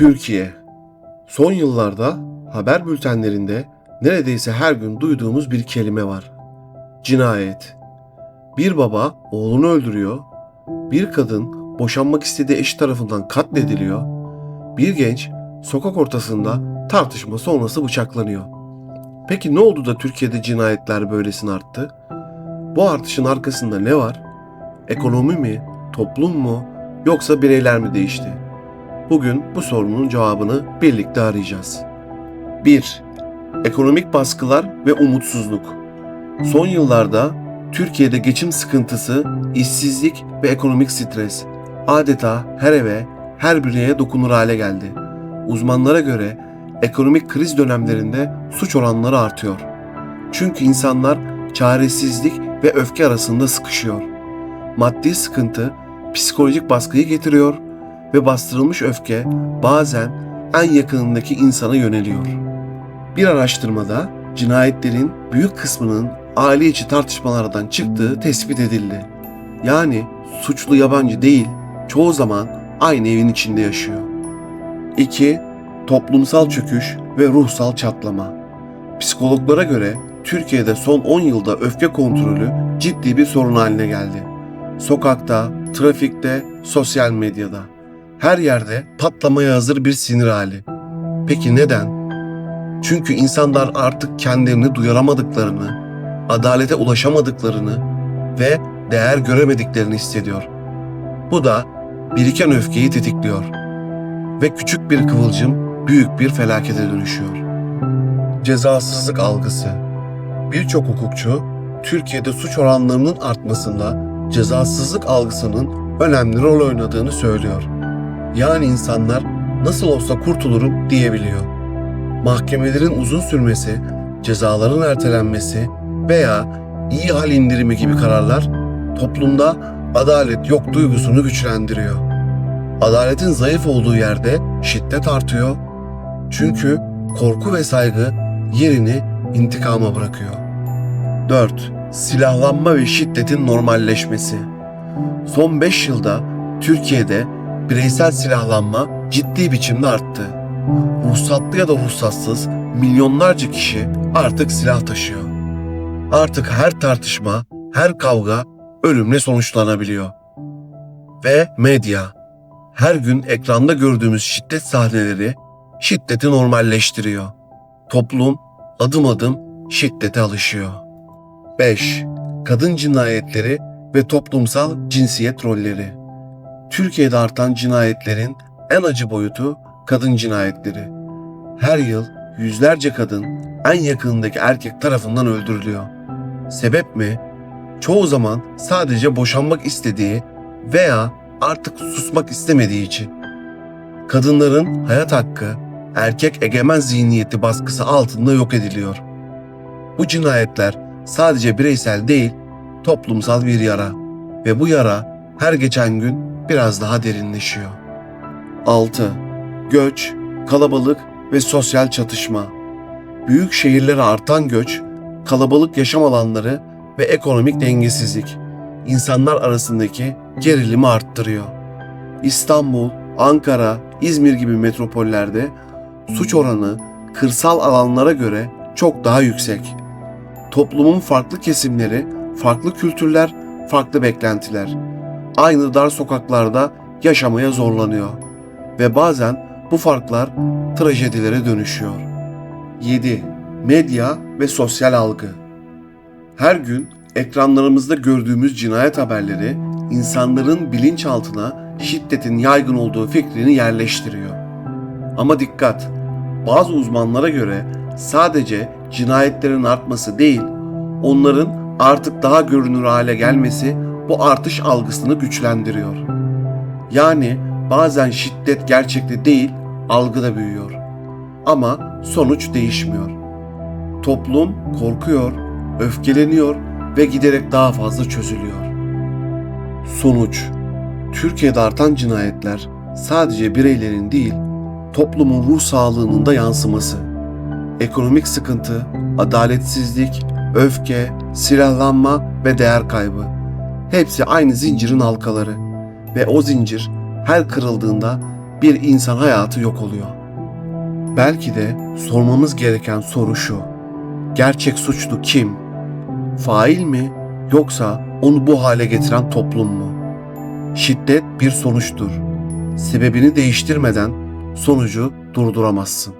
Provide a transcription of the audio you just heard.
Türkiye. Son yıllarda haber bültenlerinde neredeyse her gün duyduğumuz bir kelime var. Cinayet. Bir baba oğlunu öldürüyor, bir kadın boşanmak istediği eşi tarafından katlediliyor, bir genç sokak ortasında tartışma sonrası bıçaklanıyor. Peki ne oldu da Türkiye'de cinayetler böylesine arttı? Bu artışın arkasında ne var? Ekonomi mi, toplum mu, yoksa bireyler mi değişti? Bugün bu sorunun cevabını birlikte arayacağız. 1. Ekonomik baskılar ve umutsuzluk. Son yıllarda Türkiye'de geçim sıkıntısı, işsizlik ve ekonomik stres adeta her eve, her bireye dokunur hale geldi. Uzmanlara göre ekonomik kriz dönemlerinde suç oranları artıyor. Çünkü insanlar çaresizlik ve öfke arasında sıkışıyor. Maddi sıkıntı psikolojik baskıyı getiriyor ve bastırılmış öfke bazen en yakınındaki insana yöneliyor. Bir araştırmada cinayetlerin büyük kısmının aile içi tartışmalardan çıktığı tespit edildi. Yani suçlu yabancı değil, çoğu zaman aynı evin içinde yaşıyor. 2. Toplumsal çöküş ve ruhsal çatlama. Psikologlara göre Türkiye'de son 10 yılda öfke kontrolü ciddi bir sorun haline geldi. Sokakta, trafikte, sosyal medyada. Her yerde patlamaya hazır bir sinir hali. Peki neden? Çünkü insanlar artık kendilerini duyaramadıklarını, adalete ulaşamadıklarını ve değer göremediklerini hissediyor. Bu da biriken öfkeyi tetikliyor ve küçük bir kıvılcım büyük bir felakete dönüşüyor. Cezasızlık algısı. Birçok hukukçu Türkiye'de suç oranlarının artmasında cezasızlık algısının önemli rol oynadığını söylüyor. Yani insanlar nasıl olsa kurtulurum diyebiliyor. Mahkemelerin uzun sürmesi, cezaların ertelenmesi veya iyi hal indirimi gibi kararlar toplumda adalet yok duygusunu güçlendiriyor. Adaletin zayıf olduğu yerde şiddet artıyor. Çünkü korku ve saygı yerini intikama bırakıyor. 4. Silahlanma ve şiddetin normalleşmesi. Son 5 yılda Türkiye'de bireysel silahlanma ciddi biçimde arttı. Ruhsatlı ya da ruhsatsız milyonlarca kişi artık silah taşıyor. Artık her tartışma, her kavga ölümle sonuçlanabiliyor. Ve medya her gün ekranda gördüğümüz şiddet sahneleri şiddeti normalleştiriyor. Toplum adım adım şiddete alışıyor. 5. Kadın cinayetleri ve toplumsal cinsiyet rolleri. Türkiye'de artan cinayetlerin en acı boyutu kadın cinayetleri. Her yıl yüzlerce kadın en yakınındaki erkek tarafından öldürülüyor. Sebep mi? Çoğu zaman sadece boşanmak istediği veya artık susmak istemediği için. Kadınların hayat hakkı erkek egemen zihniyeti baskısı altında yok ediliyor. Bu cinayetler sadece bireysel değil, toplumsal bir yara ve bu yara her geçen gün biraz daha derinleşiyor. 6. Göç, kalabalık ve sosyal çatışma. Büyük şehirlere artan göç, kalabalık yaşam alanları ve ekonomik dengesizlik insanlar arasındaki gerilimi arttırıyor. İstanbul, Ankara, İzmir gibi metropollerde suç oranı kırsal alanlara göre çok daha yüksek. Toplumun farklı kesimleri, farklı kültürler, farklı beklentiler aynı dar sokaklarda yaşamaya zorlanıyor ve bazen bu farklar trajedilere dönüşüyor. 7. Medya ve sosyal algı. Her gün ekranlarımızda gördüğümüz cinayet haberleri insanların bilinçaltına şiddetin yaygın olduğu fikrini yerleştiriyor. Ama dikkat, bazı uzmanlara göre sadece cinayetlerin artması değil, onların artık daha görünür hale gelmesi bu artış algısını güçlendiriyor. Yani bazen şiddet gerçekte değil, algıda büyüyor. Ama sonuç değişmiyor. Toplum korkuyor, öfkeleniyor ve giderek daha fazla çözülüyor. Sonuç Türkiye'de artan cinayetler sadece bireylerin değil, toplumun ruh sağlığının da yansıması. Ekonomik sıkıntı, adaletsizlik, öfke, silahlanma ve değer kaybı. Hepsi aynı zincirin halkaları ve o zincir her kırıldığında bir insan hayatı yok oluyor. Belki de sormamız gereken soru şu. Gerçek suçlu kim? Fail mi yoksa onu bu hale getiren toplum mu? Şiddet bir sonuçtur. Sebebini değiştirmeden sonucu durduramazsın.